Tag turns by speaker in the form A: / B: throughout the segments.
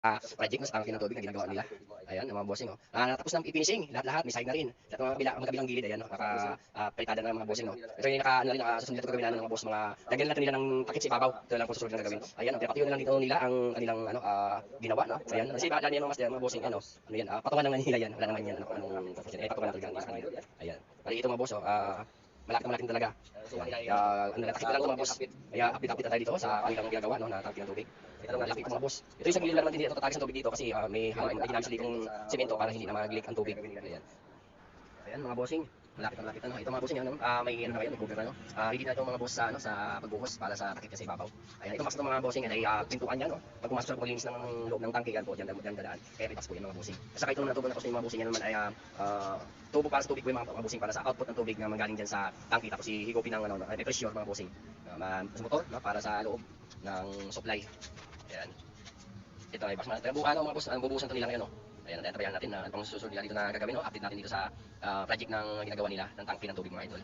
A: ah, project no, sa tangke ng tubig na ginagawa nila. Ayan, ang mga bossing. No. Ah, natapos na i-finishing, lahat-lahat, may side na rin. At mga kabila, mga kabilang gilid, ayan, no, naka, ah, palitada na ng mga bossing. No. Ito yung naka, ano rin, naka, susunod na ito ng mga boss, mga, lagyan natin nila ng takip sa ibabaw. Ito lang po susunod na gagawin. Ayan, ang pinapatiyo na lang dito nila ang kanilang, ano, ah, ginawa, no. Ayan, kasi ba, yan mga mga bossing, ano, ano yan, ah, patungan naman nila yan. Wala naman yan, ano, anong tapos. Eh, patungan natin yan sa. Ayan. Pali ito mga boss, oh, ah, malaki na malaki na talaga. Kaya, ano, takip na lang ito mga boss. Kaya, update-update na tayo dito sa kanilang ginagawa, no, na tangke ng tubig. Ito ang malaki ito mga boss. Ito yung sa gilid na naman din dito tatagis ang tubig dito kasi ah, may hangin may ginamit sa ditong semento para hindi na mag-leak ang tubig. Ayan. Ayan mga bossing. Malapit na malapit na. no? Ito mga bossing ano, ah, may ano na yan, may cover na no. Ah, ready na itong mga boss sa ano sa pagbuhos para sa takip niya sa ibabaw. Ayan, ito mas ng mga bossing yan ay ah, pintuan yan no. Pag pumasok sa paglinis ng loob ng tangke yan po, diyan diyan dadaan. Kaya pitas po yan mga bossing. Saka ito naman tubo na tapos yung mga bossing yan naman ay ah, tubo para sa tubig po yung mga, mga bossing para sa output ng tubig na manggaling diyan sa tangke tapos hihigupin ng ano, no, ay pressure mga bossing. Uh, sa motor no, para sa loob ng supply. Ayan. Ito ay basma. Ito buka ano mga boss, ang bubuhusan to nila ngayon no. Ayan, tatrayan natin na itong susunod nila dito na gagawin no. Update natin dito sa ah, project ng ginagawa nila ng tangke ng tubig mga idol.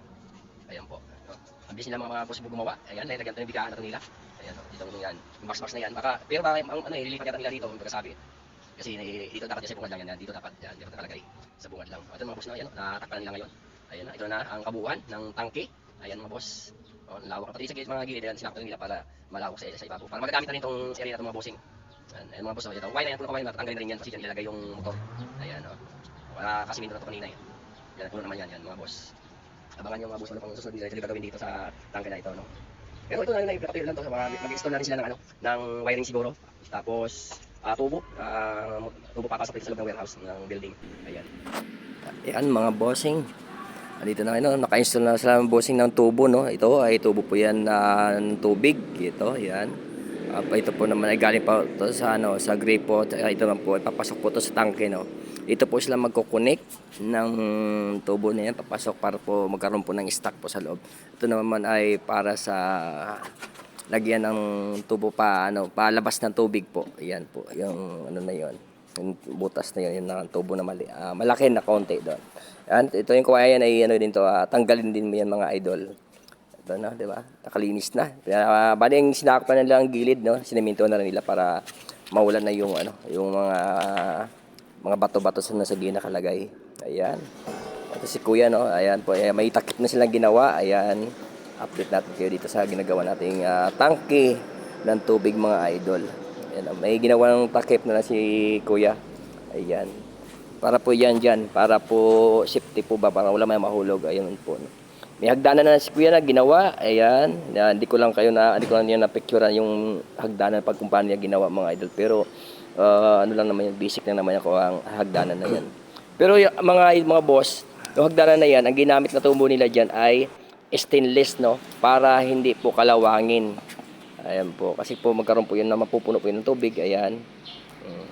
A: Ayan po. No. Ang bilis nila mga, mga boss po gumawa. Ayan, nilagyan to yung bigaan na to nila. Ayan, dito yung yan. Yung box box na yan. Baka, pero baka ang ano, ililipat yata nila dito, yung pagkasabi. Kasi eh, dito dapat yan sa bungad lang yan. Dito dapat yan, dito nakalagay sa bungad lang. Ito mga boss na ayan, no. natakpan nila ngayon. Ayan na, ito na ang kabuuan ng tangke. Ayan mga boss. Oh, lawak pati sa mga gilid yan, sinakto nila para malawak sa, sa ibabaw. Para magagamit na rin itong area na itong mga bossing. Ayan, ayan mga boss, oh, ito. Wire na yan, puno ka wire na, tatanggalin na rin yan kasi dyan ilalagay yung motor. Ayan, oh. Wala kasi minto na ito kanina yan. Yan, puno naman yan, yan mga boss. Abangan nyo mga boss, ano pang susunod nila, ito gagawin dito sa tangke na ito, no. Pero ito na na i-prepare lang to, mag-install na rin sila ng ano, ng wiring siguro. Tapos, ah, tubo, ah, tubo papasok dito sa loob ng warehouse ng building. Ayan.
B: Yan mga bossing. Dito na ano, naka-install na sila ng bossing ng tubo no. Ito ay tubo po yan na ng tubig. Ito, yan. Pa ito po naman ay galing pa to sa ano, sa gripo. Ah, Ito naman po ay papasok po to sa tangke no. Ito po sila magko-connect ng tubo na yan papasok para po magkaroon po ng stock po sa loob. Ito naman ay para sa lagyan ng tubo pa ano, palabas ng tubig po. Yan po, yung ano na 'yon. Yung butas na 'yon, yung tubo na mali, ah, malaki na konti doon. Yan, ito yung kuwaya yan ay ano din to, ah, tanggalin din mo yan mga idol. Ito na, di ba? Nakalinis na. Uh, bali yung sinakpan na lang ang gilid, no? Sinemento na rin nila para mawalan na yung ano, yung mga mga bato-bato sa nasa gilid nakalagay. Ayan. Ito si Kuya, no? Ayan po, eh, may takip na silang ginawa. Ayan. Update natin kayo dito sa ginagawa nating ah, tangke ng tubig mga idol. Ayan, ah, may ginawa ng takip na, na si Kuya. Ayan. Para po yan dyan. Para po safety po ba? Para wala may mahulog. Ayan po. No? May hagdanan na si Kuya na ginawa. Ayan. Yan, hindi ko lang kayo na, hindi ko lang yan na-picturean yung hagdanan pag kung paano niya ginawa mga idol. Pero, ah, ano lang naman yung basic lang naman ako ang hagdanan na yan. Pero yung mga mga boss, yung hagdanan na yan, ang ginamit na tubo nila dyan ay stainless, no? Para hindi po kalawangin. Ayan po. Kasi po magkaroon po yun na mapupuno po yun ng tubig. Ayan. Mm.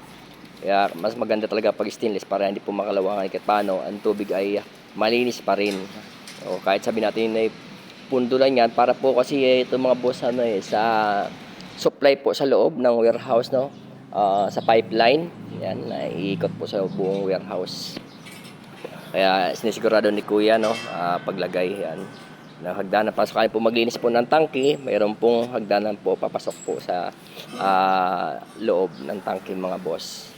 B: Kaya mas maganda talaga pag stainless para hindi po makalawangan kahit paano ang tubig ay malinis pa rin. O kahit sabi natin na pundo lang yan para po kasi eh, ito mga boss ano eh, sa supply po sa loob ng warehouse no? Ah, sa pipeline. Yan naiikot po sa buong warehouse. Kaya sinisigurado ni kuya no ah, paglagay yan. Na hagdanan pa sa kaya po maglinis po ng tangke. Mayroon pong hagdanan po papasok po sa ah, loob ng tangke mga boss.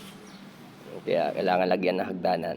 B: Kaya kailangan lagyan ng hagdanan